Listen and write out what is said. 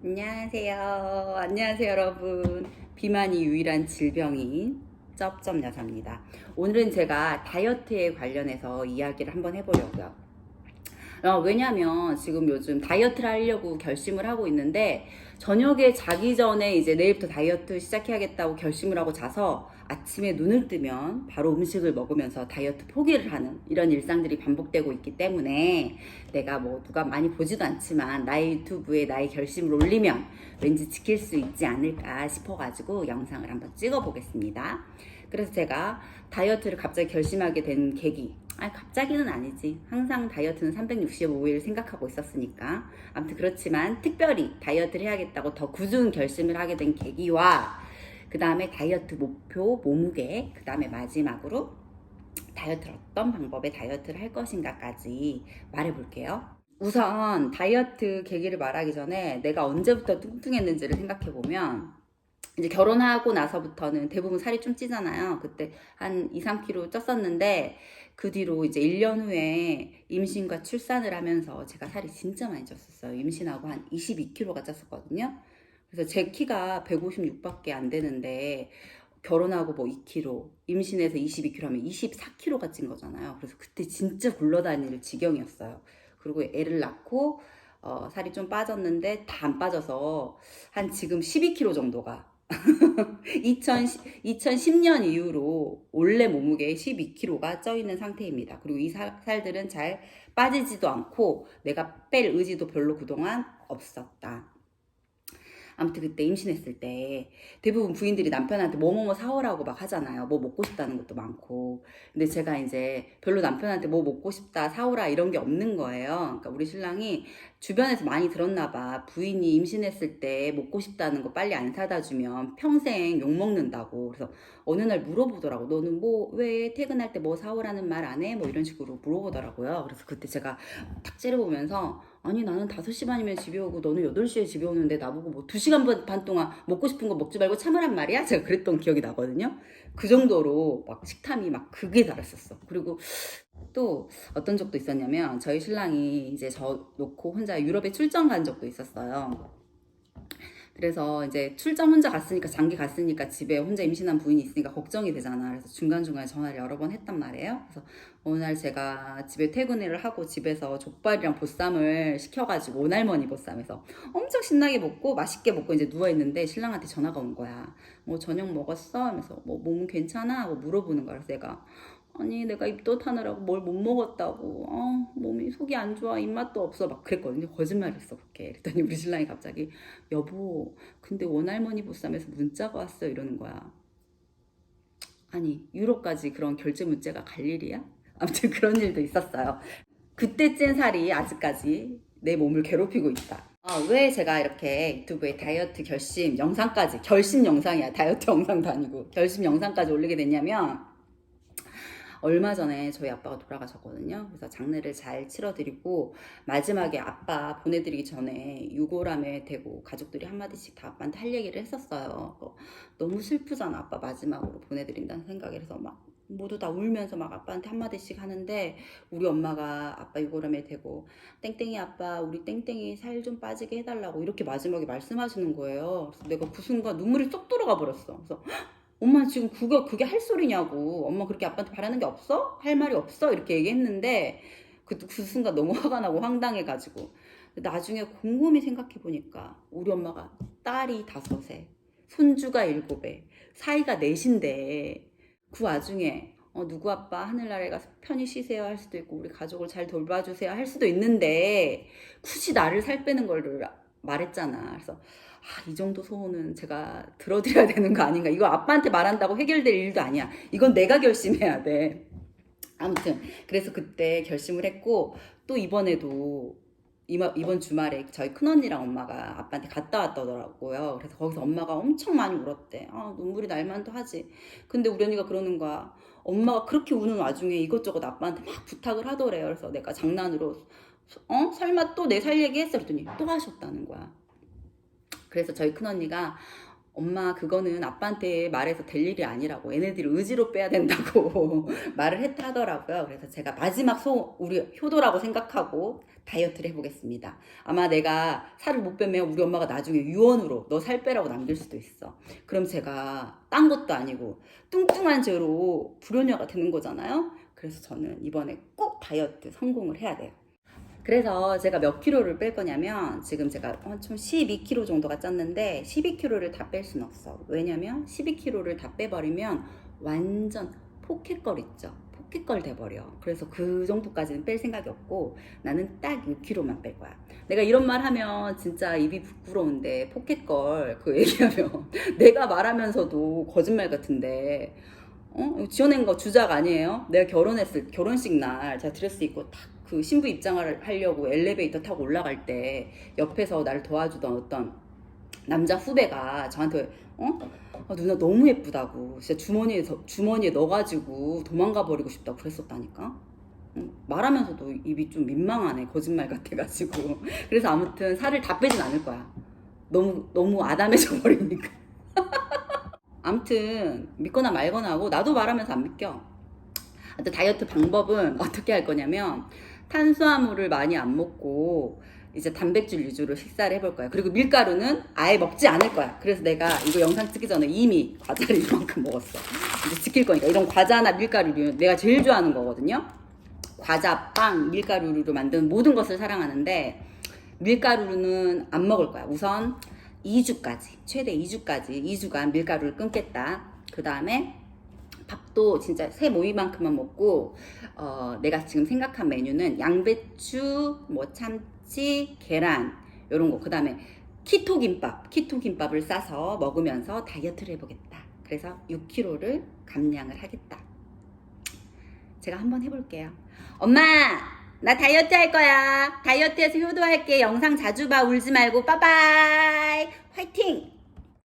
안녕하세요. 안녕하세요, 여러분. 비만이 유일한 질병인 쩝쩝 여사입니다. 오늘은 제가 다이어트에 관련해서 이야기를 한번 해보려고요. 어, 왜냐면 지금 요즘 다이어트를 하려고 결심을 하고 있는데 저녁에 자기 전에 이제 내일부터 다이어트 시작해야겠다고 결심을 하고 자서 아침에 눈을 뜨면 바로 음식을 먹으면서 다이어트 포기를 하는 이런 일상들이 반복되고 있기 때문에 내가 뭐 누가 많이 보지도 않지만 나의 유튜브에 나의 결심을 올리면 왠지 지킬 수 있지 않을까 싶어가지고 영상을 한번 찍어 보겠습니다. 그래서 제가 다이어트를 갑자기 결심하게 된 계기 아 갑자기는 아니지. 항상 다이어트는 365일 생각하고 있었으니까. 아무튼 그렇지만 특별히 다이어트를 해야겠다고 더 굳은 결심을 하게 된 계기와 그 다음에 다이어트 목표, 몸무게, 그 다음에 마지막으로 다이어트를 어떤 방법의 다이어트를 할 것인가까지 말해볼게요. 우선 다이어트 계기를 말하기 전에 내가 언제부터 뚱뚱했는지를 생각해보면 이제 결혼하고 나서부터는 대부분 살이 좀 찌잖아요. 그때 한 2, 3kg 쪘었는데 그 뒤로 이제 1년 후에 임신과 출산을 하면서 제가 살이 진짜 많이 쪘었어요. 임신하고 한 22kg가 쪘었거든요. 그래서 제 키가 156밖에 안 되는데 결혼하고 뭐 2kg, 임신해서 22kg 하면 24kg가 찐 거잖아요. 그래서 그때 진짜 굴러다닐 지경이었어요. 그리고 애를 낳고 어, 살이 좀 빠졌는데 다 안 빠져서 한 지금 12kg 정도가 2010, 2010년 이후로 원래 몸무게의 12kg가 쪄 있는 상태입니다. 그리고 이 살, 살들은 잘 빠지지도 않고 내가 뺄 의지도 별로 그동안 없었다. 아무튼 그때 임신했을 때 대부분 부인들이 남편한테 뭐뭐뭐 사오라고 막 하잖아요. 뭐 먹고 싶다는 것도 많고. 근데 제가 이제 별로 남편한테 뭐 먹고 싶다 사오라 이런 게 없는 거예요. 그러니까 우리 신랑이 주변에서 많이 들었나 봐. 부인이 임신했을 때 먹고 싶다는 거 빨리 안 사다 주면 평생 욕 먹는다고. 그래서 어느 날 물어보더라고. 너는 뭐 왜 퇴근할 때 뭐 사오라는 말 안 해? 뭐 이런 식으로 물어보더라고요. 그래서 그때 제가 탁 째려보면서 아니 나는 5시 반이면 집에 오고 너는 8시에 집에 오는데 나보고 뭐 2시간 반 동안 먹고 싶은 거 먹지 말고 참으란 말이야? 제가 그랬던 기억이 나거든요. 그 정도로 막 식탐이 막 극에 달했었어. 그리고 또 어떤 적도 있었냐면 저희 신랑이 이제 저 놓고 혼자 유럽에 출장 간 적도 있었어요. 그래서 이제 출장 혼자 갔으니까 장기 갔으니까 집에 혼자 임신한 부인이 있으니까 걱정이 되잖아. 그래서 중간중간에 전화를 여러 번 했단 말이에요. 그래서 어느 날 제가 집에 퇴근을 하고 집에서 족발이랑 보쌈을 시켜가지고 오날머니 보쌈에서 엄청 신나게 먹고 맛있게 먹고 이제 누워있는데 신랑한테 전화가 온 거야. 뭐 저녁 먹었어? 하면서 뭐 몸은 괜찮아? 하고 물어보는 거야. 그래서 내가 아니 내가 입덧 하느라고 뭘 못 먹었다고. 어 몸이 속이 안 좋아. 입맛도 없어. 막 그랬거든요. 거짓말했어 그렇게. 그랬더니 우리 신랑이 갑자기 여보 근데 원할머니 보쌈에서 문자가 왔어 이러는 거야 아니 유럽까지 그런 결제 문자가 갈 일이야? 아무튼 그런 일도 있었어요. 그때 찐 살이 아직까지 내 몸을 괴롭히고 있다. 아, 왜 제가 이렇게 유튜브에 다이어트 결심 영상까지 결심 영상이야. 다이어트 영상도 아니고 결심 영상까지 올리게 됐냐면 얼마 전에 저희 아빠가 돌아가셨거든요. 그래서 장례를 잘 치러드리고 마지막에 아빠 보내드리기 전에 유골함에 대고 가족들이 한마디씩 다 아빠한테 할 얘기를 했었어요. 어, 너무 슬프잖아 아빠 마지막으로 보내드린다는 생각이 그래서 막 모두 다 울면서 막 아빠한테 한마디씩 하는데 우리 엄마가 아빠 유골함에 대고 땡땡이 아빠 우리 땡땡이 살 좀 빠지게 해달라고 이렇게 마지막에 말씀하시는 거예요. 그래서 내가 그 순간 눈물이 쏙 들어가 버렸어. 그래서 엄마 지금 그거 그게 할 소리냐고 엄마 그렇게 아빠한테 바라는 게 없어? 할 말이 없어? 이렇게 얘기했는데 그, 그 순간 너무 화가 나고 황당해가지고 나중에 곰곰이 생각해 보니까 우리 엄마가 딸이 다섯에 손주가 일곱에 사이가 넷인데 그 와중에 어, 누구 아빠 하늘나라에 가서 편히 쉬세요 할 수도 있고 우리 가족을 잘 돌봐주세요 할 수도 있는데 굳이 나를 살 빼는 거를 말했잖아 그래서 아, 이 정도 소원은 제가 들어드려야 되는 거 아닌가. 이거 아빠한테 말한다고 해결될 일도 아니야. 이건 내가 결심해야 돼. 아무튼, 그래서 그때 결심을 했고, 또 이번에도, 이번 주말에 저희 큰언니랑 엄마가 아빠한테 갔다 왔더라고요. 그래서 거기서 엄마가 엄청 많이 울었대. 아, 눈물이 날 만도 하지. 근데 우리 언니가 그러는 거야. 엄마가 그렇게 우는 와중에 이것저것 아빠한테 막 부탁을 하더래요. 그래서 내가 장난으로, 어? 설마 또 내 살 얘기했어? 그랬더니 또 하셨다는 거야. 그래서 저희 큰언니가 엄마 그거는 아빠한테 말해서 될 일이 아니라고 얘네들이 의지로 빼야 된다고 말을 했다 하더라고요. 그래서 제가 마지막 소 우리 효도라고 생각하고 다이어트를 해보겠습니다. 아마 내가 살을 못 빼면 우리 엄마가 나중에 유언으로 너 살 빼라고 남길 수도 있어. 그럼 제가 딴 것도 아니고 뚱뚱한 죄로 불효녀가 되는 거잖아요. 그래서 저는 이번에 꼭 다이어트 성공을 해야 돼요. 그래서 제가 몇 킬로를 뺄 거냐면 지금 제가 총 12kg 정도가 쪘는데 12kg를 다뺄 수는 없어. 왜냐면 12kg를 다 빼버리면 완전 포켓걸 있죠. 포켓걸 돼버려. 그래서 그 정도까지는 뺄 생각이 없고 나는 딱 6kg만 뺄 거야. 내가 이런 말 하면 진짜 입이 부끄러운데 포켓걸 그 얘기하면 내가 말하면서도 거짓말 같은데 어? 지어낸 거 주작 아니에요? 내가 결혼했을 결혼식 날 제가 드레스 입고 딱 그 신부 입장을 하려고 엘리베이터 타고 올라갈 때 옆에서 나를 도와주던 어떤 남자 후배가 저한테 어? 아, 누나 너무 예쁘다고. 진짜 주머니에 서- 주머니에 넣어가지고 도망가 버리고 싶다고 그랬었다니까? 응, 말하면서도 입이 좀 민망하네 거짓말 같아가지고. 그래서 아무튼 살을 다 빼진 않을 거야. 너무 너무 아담해져 버리니까. 아무튼 믿거나 말거나 하고 나도 말하면서 안 믿겨. 다이어트 방법은 어떻게 할 거냐면 탄수화물을 많이 안 먹고 이제 단백질 위주로 식사를 해볼 거야. 그리고 밀가루는 아예 먹지 않을 거야. 그래서 내가 이거 영상 찍기 전에 이미 과자를 이만큼 먹었어. 이제 지킬 거니까 이런 과자나 밀가루류 내가 제일 좋아하는 거거든요. 과자, 빵, 밀가루로 만든 모든 것을 사랑하는데 밀가루는 안 먹을 거야. 우선 2주까지 최대 2주까지 2주간 밀가루를 끊겠다. 그 다음에 밥도 진짜 새 모이만큼만 먹고 어, 내가 지금 생각한 메뉴는 양배추, 뭐 참치, 계란 이런 거. 그 다음에 키토 김밥, 키토 김밥을 싸서 먹으면서 다이어트를 해보겠다. 그래서 6kg를 감량을 하겠다. 제가 한번 해볼게요. 엄마, 나 다이어트 할 거야. 다이어트해서 효도할게. 영상 자주 봐. 울지 말고. 빠바이. 화이팅!